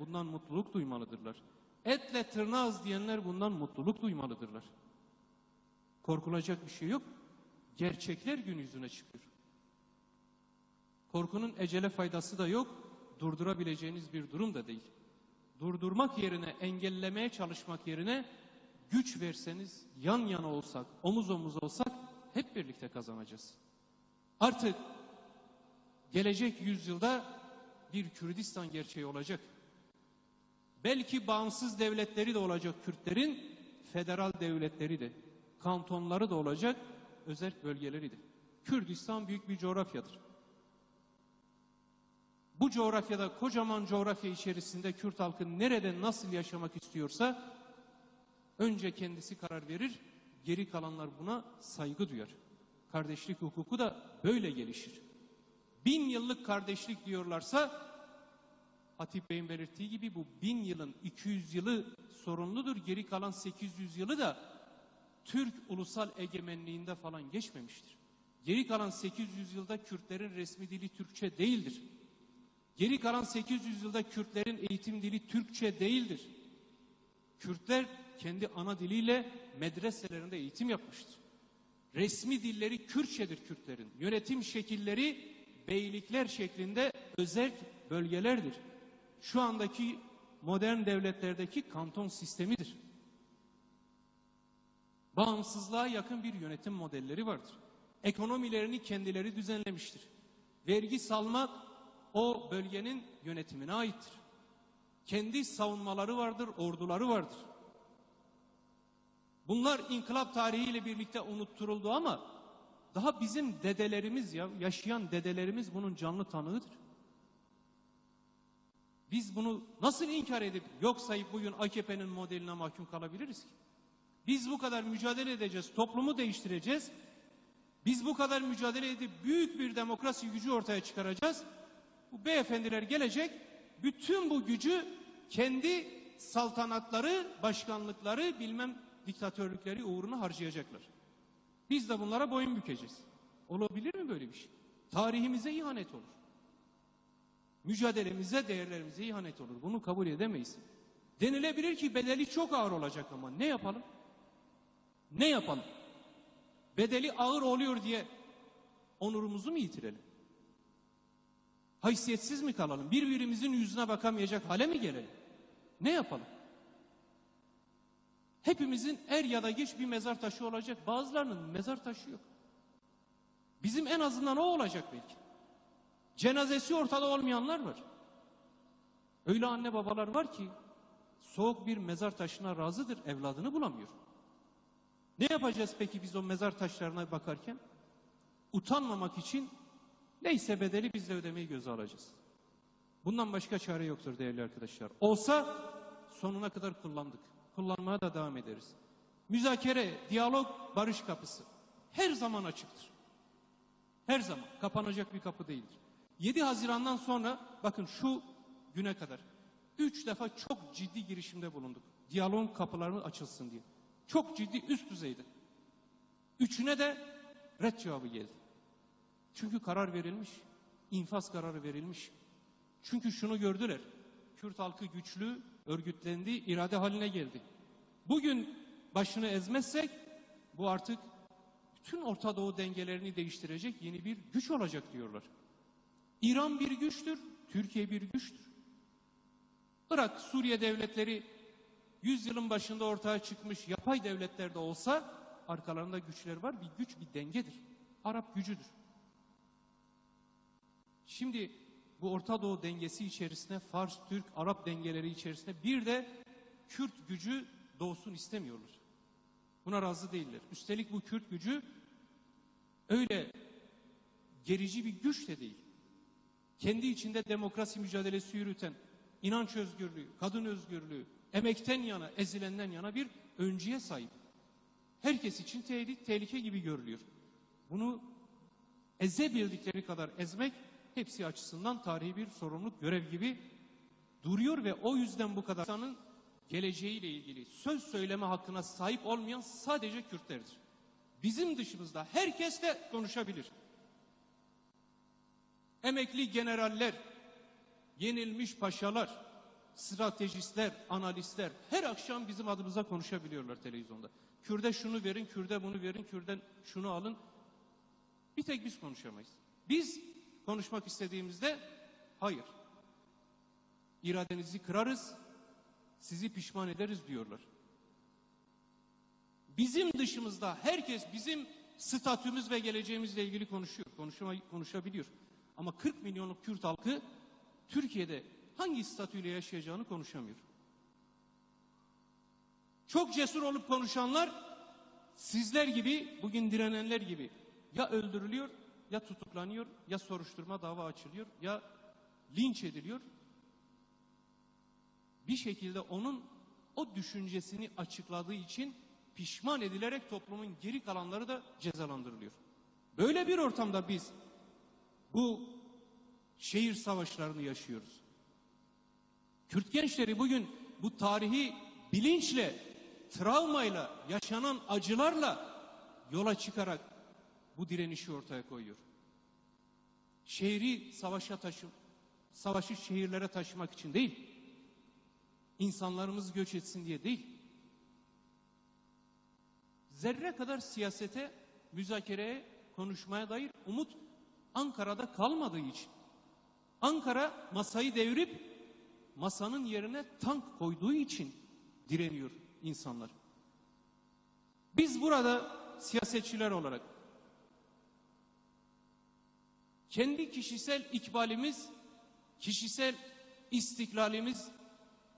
bundan mutluluk duymalıdırlar. Etle tırnağız diyenler bundan mutluluk duymalıdırlar. Korkulacak bir şey yok. Gerçekler gün yüzüne çıkıyor. Korkunun ecele faydası da yok. Durdurabileceğiniz bir durum da değil. Durdurmak yerine, engellemeye çalışmak yerine güç verseniz, yan yana olsak, omuz omuz olsak hep birlikte kazanacağız. Artık gelecek yüzyılda bir Kürdistan gerçeği olacak. Belki bağımsız devletleri de olacak Kürtlerin, federal devletleri de, kantonları da olacak, özel bölgeleri de. Kürdistan büyük bir coğrafyadır. Bu coğrafyada, kocaman coğrafya içerisinde Kürt halkı nerede nasıl yaşamak istiyorsa, önce kendisi karar verir, geri kalanlar buna saygı duyar. Kardeşlik hukuku da böyle gelişir. Bin yıllık kardeşlik diyorlarsa Hatip Bey'in belirttiği gibi bu bin yılın 200 yılı sorunludur. Geri kalan 800 yılı da Türk ulusal egemenliğinde falan geçmemiştir. Geri kalan 800 yılda Kürtlerin resmi dili Türkçe değildir. Geri kalan 800 yılda Kürtlerin eğitim dili Türkçe değildir. Kürtler kendi ana diliyle medreselerinde eğitim yapmıştır. Resmi dilleri Kürtçedir Kürtlerin. Yönetim şekilleri beylikler şeklinde özel bölgelerdir. Şu andaki modern devletlerdeki kanton sistemidir. Bağımsızlığa yakın bir yönetim modelleri vardır. Ekonomilerini kendileri düzenlemiştir. Vergi salmak o bölgenin yönetimine aittir. Kendi savunmaları vardır, orduları vardır. Bunlar inkılap tarihiyle birlikte unutturuldu ama daha bizim dedelerimiz ya yaşayan dedelerimiz bunun canlı tanığıdır. Biz bunu nasıl inkar edip yok sayıp bugün AKP'nin modeline mahkum kalabiliriz ki? Biz bu kadar mücadele edeceğiz, toplumu değiştireceğiz. Biz bu kadar mücadele edip büyük bir demokrasi gücü ortaya çıkaracağız. Bu beyefendiler gelecek, bütün bu gücü kendi saltanatları, başkanlıkları, bilmem diktatörlükleri uğruna harcayacaklar. Biz de bunlara boyun bükeceğiz. Olabilir mi böyle bir şey? Tarihimize ihanet olur. Mücadelemize, değerlerimize ihanet olur. Bunu kabul edemeyiz. Denilebilir ki bedeli çok ağır olacak ama ne yapalım? Ne yapalım? Bedeli ağır oluyor diye onurumuzu mu yitirelim? Haysiyetsiz mi kalalım? Birbirimizin yüzüne bakamayacak hale mi gelelim? Ne yapalım? Hepimizin er ya da geç bir mezar taşı olacak. Bazılarının mezar taşı yok. Bizim en azından o olacak belki. Cenazesi ortada olmayanlar var. Öyle anne babalar var ki soğuk bir mezar taşına razıdır, evladını bulamıyor. Ne yapacağız peki biz o mezar taşlarına bakarken? Utanmamak için neyse bedeli biz de ödemeyi göze alacağız. Bundan başka çare yoktur değerli arkadaşlar. Olsa sonuna kadar kullandık. Kullanmaya da devam ederiz. Müzakere, diyalog, barış kapısı her zaman açıktır. Her zaman kapanacak bir kapı değildir. 7 Haziran'dan sonra bakın şu güne kadar üç defa çok ciddi girişimde bulunduk. Diyaloğun kapıları açılsın diye. Çok ciddi üst düzeyde. Üçüne de red cevabı geldi. Çünkü karar verilmiş. infaz kararı verilmiş. Çünkü şunu gördüler. Kürt halkı güçlü, örgütlendi, irade haline geldi. Bugün başını ezmezsek bu artık bütün Orta Doğu dengelerini değiştirecek yeni bir güç olacak diyorlar. İran bir güçtür, Türkiye bir güçtür. Irak, Suriye devletleri yüzyılın başında ortaya çıkmış yapay devletlerde olsa arkalarında güçler var. Bir güç bir dengedir. Arap gücüdür. Şimdi bu Orta Doğu dengesi içerisinde Fars, Türk, Arap dengeleri içerisinde bir de Kürt gücü doğsun istemiyorlar. Buna razı değiller. Üstelik bu Kürt gücü öyle gerici bir güç de değil. Kendi içinde demokrasi mücadelesi yürüten, inanç özgürlüğü, kadın özgürlüğü, emekten yana, ezilenden yana bir öncüye sahip. Herkes için tehlike, tehlike gibi görülüyor. Bunu ezebildikleri kadar ezmek hepsi açısından tarihi bir sorumluluk görev gibi duruyor ve o yüzden bu kadar insanın geleceğiyle ilgili söz söyleme hakkına sahip olmayan sadece Kürtlerdir. Bizim dışımızda herkes de konuşabilir. Emekli generaller, yenilmiş paşalar, stratejistler, analistler her akşam bizim adımıza konuşabiliyorlar televizyonda. Kürde şunu verin, Kürde bunu verin, Kürden şunu alın. Bir tek biz konuşamayız. Biz konuşmak istediğimizde hayır. İradenizi kırarız, sizi pişman ederiz diyorlar. Bizim dışımızda herkes bizim statümüz ve geleceğimizle ilgili konuşuyor, konuşma, konuşabiliyor. Ama 40 milyonluk Kürt halkı Türkiye'de hangi statüyle yaşayacağını konuşamıyor. Çok cesur olup konuşanlar sizler gibi, bugün direnenler gibi ya öldürülüyor, ya tutuklanıyor, ya soruşturma dava açılıyor, ya linç ediliyor. Bir şekilde onun o düşüncesini açıkladığı için pişman edilerek toplumun geri kalanları da cezalandırılıyor. Böyle bir ortamda biz bu şehir savaşlarını yaşıyoruz. Kürt gençleri bugün bu tarihi bilinçle, travmayla, yaşanan acılarla yola çıkarak bu direnişi ortaya koyuyor. Şehri savaşa taşı, savaşı şehirlere taşımak için değil, insanlarımız göç etsin diye değil, zerre kadar siyasete, müzakereye, konuşmaya dair umut Ankara'da kalmadığı için. Ankara masayı devirip masanın yerine tank koyduğu için direniyor insanlar. Biz burada siyasetçiler olarak kendi kişisel ikbalimiz, kişisel istiklalimiz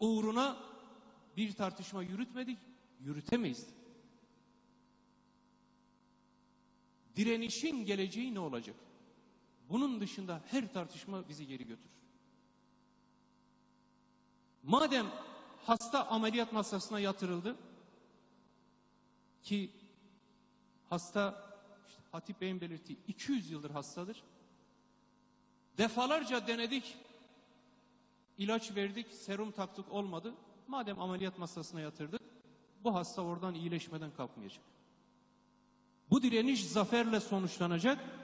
uğruna bir tartışma yürütmedik, yürütemeyiz. Direnişin geleceği ne olacak? Bunun dışında her tartışma bizi geri götürür. Madem hasta ameliyat masasına yatırıldı ki hasta işte Hatip Bey'in belirttiği 200 yıldır hastadır. Defalarca denedik, ilaç verdik, serum taktık olmadı. Madem ameliyat masasına yatırdık, bu hasta oradan iyileşmeden kalkmayacak. Bu direniş zaferle sonuçlanacak.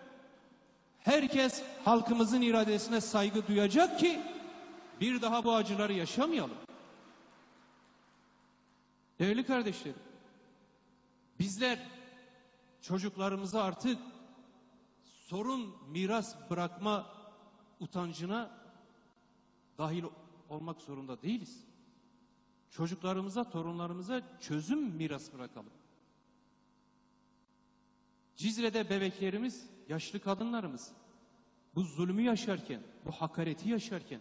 Herkes halkımızın iradesine saygı duyacak ki bir daha bu acıları yaşamayalım. Değerli kardeşlerim, bizler çocuklarımıza artık sorun miras bırakma utancına dahil olmak zorunda değiliz. Çocuklarımıza, torunlarımıza çözüm miras bırakalım. Cizre'de bebeklerimiz, yaşlı kadınlarımız bu zulmü yaşarken, bu hakareti yaşarken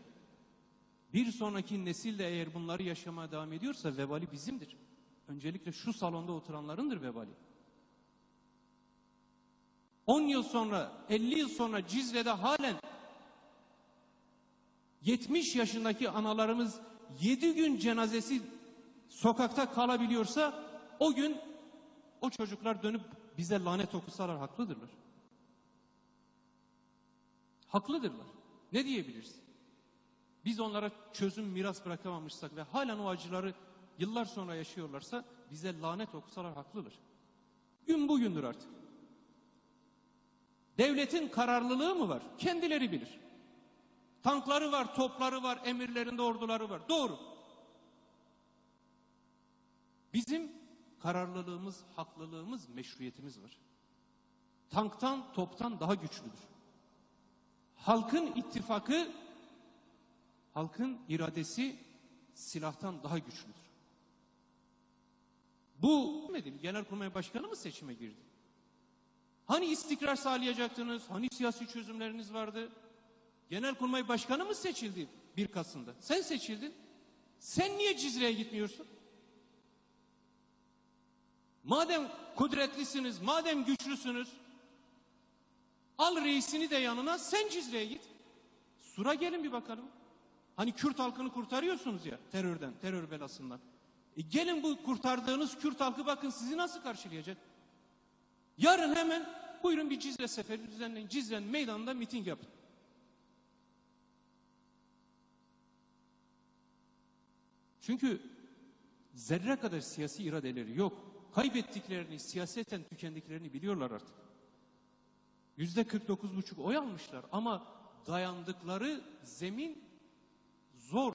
bir sonraki nesil de eğer bunları yaşamaya devam ediyorsa vebali bizimdir. Öncelikle şu salonda oturanlarındır vebali. 10 yıl sonra, 50 yıl sonra Cizre'de halen 70 yaşındaki analarımız 7 gün cenazesi sokakta kalabiliyorsa o gün o çocuklar dönüp bize lanet okusalar haklıdırlar. Haklıdırlar. Ne diyebiliriz? Biz onlara çözüm miras bırakamamışsak ve halen o acıları yıllar sonra yaşıyorlarsa bize lanet okusalar haklıdır. Gün bugündür artık. Devletin kararlılığı mı var? Kendileri bilir. Tankları var, topları var, emirlerinde orduları var. Doğru. Bizim kararlılığımız, haklılığımız, meşruiyetimiz var. Tanktan, toptan daha güçlüdür. Halkın ittifakı, halkın iradesi silahtan daha güçlüdür. Bu Genelkurmay Başkanı mı seçime girdi? Hani istikrar sağlayacaktınız? Hani siyasi çözümleriniz vardı? Genelkurmay Başkanı mı seçildi 1 Kasım'da? Sen seçildin. Sen niye Cizre'ye gitmiyorsun? Madem kudretlisiniz, madem güçlüsünüz, al reisini de yanına, sen Cizre'ye git. Sura gelin bir bakalım. Hani Kürt halkını kurtarıyorsunuz ya terörden, terör belasından. E gelin bu kurtardığınız Kürt halkı bakın sizi nasıl karşılayacak? Yarın hemen buyurun bir Cizre seferi düzenleyin. Cizre'nin meydanında miting yapın. Çünkü zerre kadar siyasi iradeleri yok. Kaybettiklerini, siyaseten tükendiklerini biliyorlar artık. Yüzde 49 buçuk oy almışlar ama dayandıkları zemin zor,